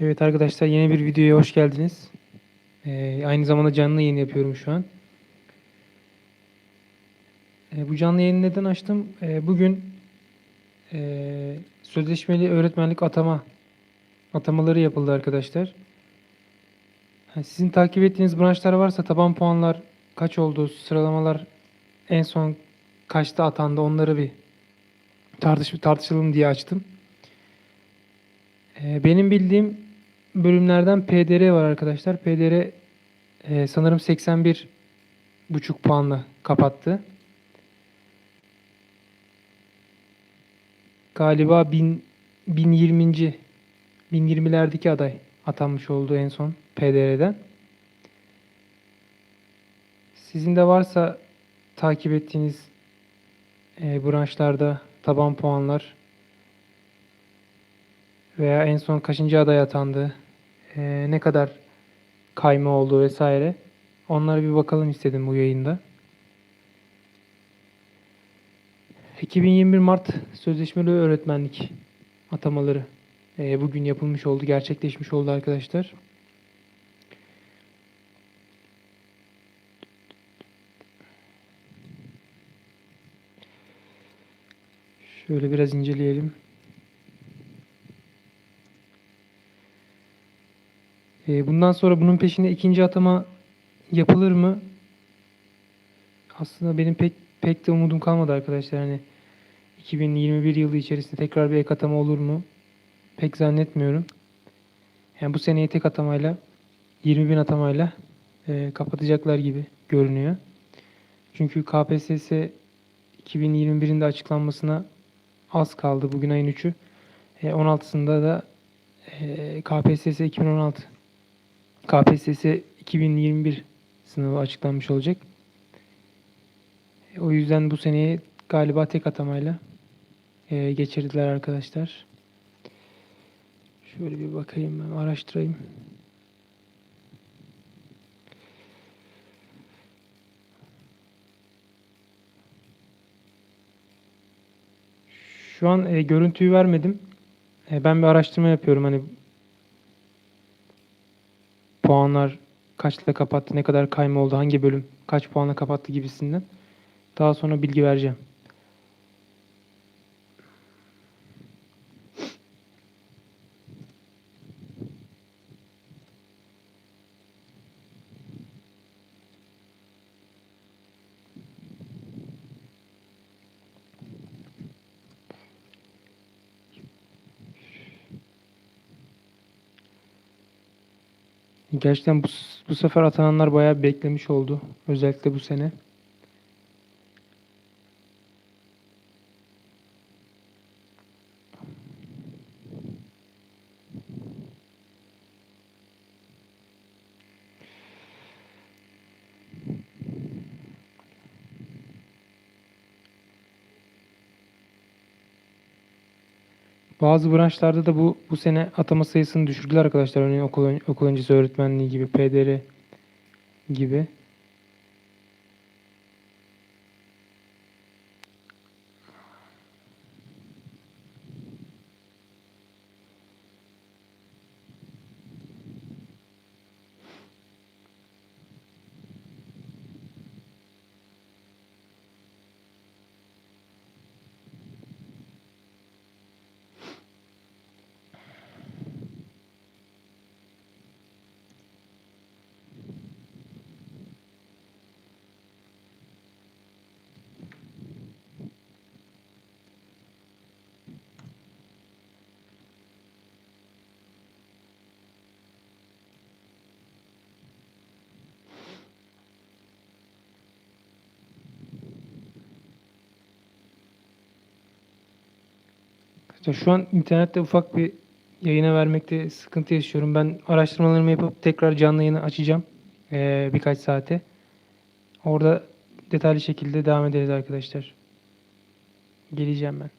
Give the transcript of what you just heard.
Evet arkadaşlar yeni bir videoya hoş geldiniz. Ee, aynı zamanda canlı yayın yapıyorum şu an. Ee, bu canlı yayını neden açtım? Ee, bugün ee, sözleşmeli öğretmenlik atama atamaları yapıldı arkadaşlar. Ha, sizin takip ettiğiniz branşlar varsa taban puanlar kaç oldu, sıralamalar en son kaçta atandı onları bir tartış tartışalım diye açtım. Ee, benim bildiğim bölümlerden PDR var arkadaşlar. PDR e, sanırım 81 buçuk puanla kapattı. Galiba 1000 1020. 1020'lerdeki aday atanmış oldu en son PDR'den. Sizin de varsa takip ettiğiniz e, branşlarda taban puanlar veya en son kaçıncı aday atandı, e, ne kadar kayma oldu vesaire. Onlara bir bakalım istedim bu yayında. 2021 Mart sözleşmeli öğretmenlik atamaları e, bugün yapılmış oldu, gerçekleşmiş oldu arkadaşlar. Şöyle biraz inceleyelim. E, bundan sonra bunun peşine ikinci atama yapılır mı? Aslında benim pek pek de umudum kalmadı arkadaşlar. Hani 2021 yılı içerisinde tekrar bir ek atama olur mu? Pek zannetmiyorum. Yani bu seneyi tek atamayla 20 bin atamayla e, kapatacaklar gibi görünüyor. Çünkü KPSS 2021'in de açıklanmasına az kaldı. Bugün ayın 3'ü. E, 16'sında da e, KPSS 2016 KPSS 2021 sınavı açıklanmış olacak. O yüzden bu seneyi galiba tek atamayla e, geçirdiler arkadaşlar. Şöyle bir bakayım ben araştırayım. Şu an e, görüntüyü vermedim. E, ben bir araştırma yapıyorum hani puanlar kaçla kapattı, ne kadar kayma oldu, hangi bölüm kaç puanla kapattı gibisinden. Daha sonra bilgi vereceğim. Gerçekten bu, bu sefer atananlar bayağı beklemiş oldu. Özellikle bu sene. Bazı branşlarda da bu bu sene atama sayısını düşürdüler arkadaşlar. Örneğin okul, okul öncesi öğretmenliği gibi, PDR gibi. Şu an internette ufak bir yayına vermekte sıkıntı yaşıyorum. Ben araştırmalarımı yapıp tekrar canlı yayını açacağım eee, birkaç saate. Orada detaylı şekilde devam ederiz arkadaşlar. Geleceğim ben.